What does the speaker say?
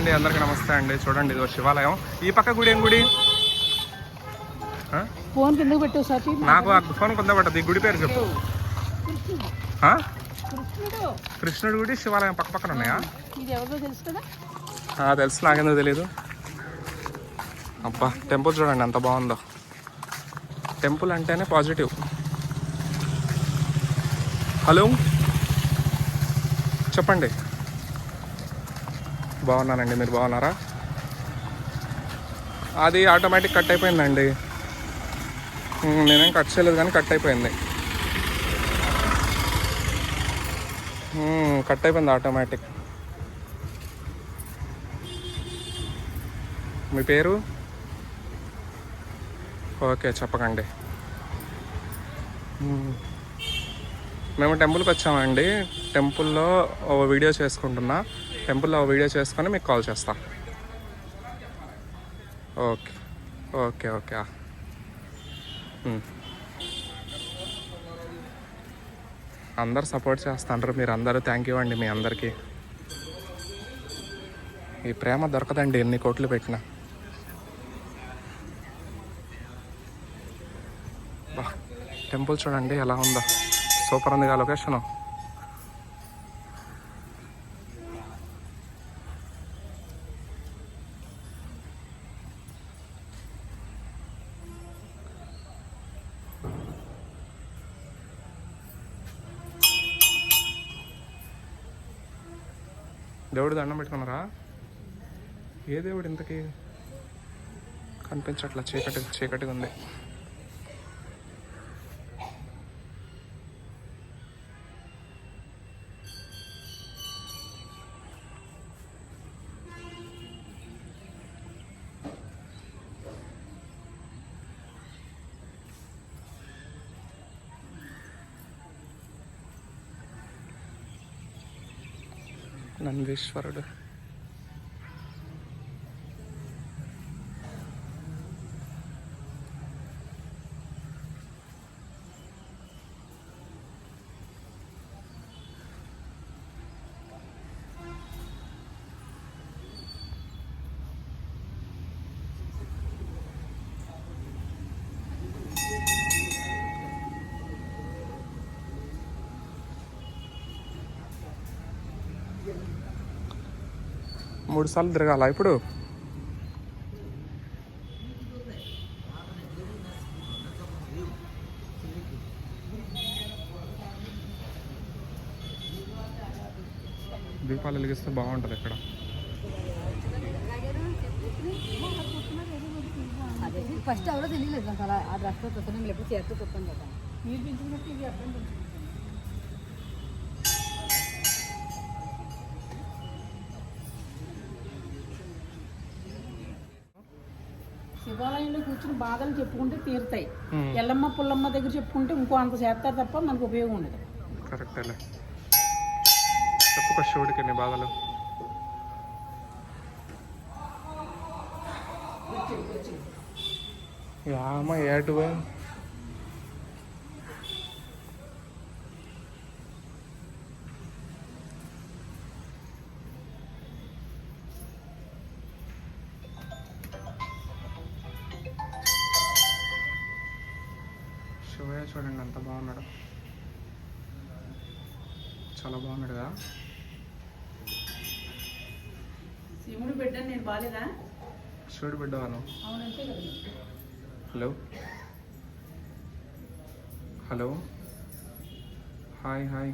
అండి అందరికీ నమస్తే అండి. చూడండి ఇది శివాలయం. ఈ పక్క గుడి ఏం గుడి? ఫోన్ కిందకు పెట్టు సార్ నాకు ఆ ఫోన్ కొంత పట్టదు ఈ గుడి పేరు చెప్పు? కృష్ణుడు. గుడి శివాలయం పక్క పక్కన ఉన్నాయా? తెలుసు కదా? నాకెందుకు తెలీదు. అబ్బా టెంపుల్ చూడండి ఎంత బాగుందో. టెంపుల్ అంటేనే పాజిటివ్. హలో? చెప్పండి. బాగున్నానండి మీరు బాగున్నారా? అది ఆటోమేటిక్ కట్ అయిపోయిందండి. నేనేం కట్ చేయలేదు కానీ కట్ అయిపోయింది. కట్ అయిపోయింది ఆటోమేటిక్. మీ పేరు? ఓకే చెప్పకండి. మేము టెంపుల్కి వచ్చామండి. టెంపుల్లో ఓ వీడియో చేసుకుంటున్నా. టెంపుల్లో వీడియో చేసుకొని మీకు కాల్ చేస్తా. ఓకే. ఓకే ఓకే అందరు సపోర్ట్ చేస్తాండ్రు మీరు అందరూ థ్యాంక్ యూ అండి మీ అందరికీ. ఈ ప్రేమ దొరకదండి ఎన్ని కోట్లు పెట్టినా. బా టెంపుల్ చూడండి ఎలా ఉందో. సూపర్ ఉందిగా లొకేషను. దేవుడు దండం పెట్టుకున్నారా? ఏ దేవుడు ఇంతకీ? కనిపించట్లా చీకటి చీకటిగా ఉంది ನಂದೀಶ್ವರಡು మూడు సార్లు తిరగాల ఇప్పుడు? దీపాలు వెలిగిస్తే బాగుంటుంది ఇక్కడ. అదే ఫస్ట్ ఎవరో తెలియలేదు అలా ఆ చూస్తాను నేను ఎప్పుడు చేస్తూ కదా. మీరు పెంచుకున్నట్టు ఇది అర్థం శివాలయంలో కూర్చుని బాధలు చెప్పుకుంటే తీరుతాయి. ఎల్లమ్మ పుల్లమ్మ దగ్గర చెప్పుకుంటే ఇంకో అంత చేస్తారు తప్ప మనకు ఉపయోగం ఉండదు. చెప్పుకో శివుడికి నీ బాధలు? యామ ఏటు శివయ్య చూడండి ఎంత బాగున్నాడు. చాలా బాగున్నాడు కదా? శివుడు బిడ్డ నేను బాలేదా? శివుడు కదా. హలో? హలో? Hi hi.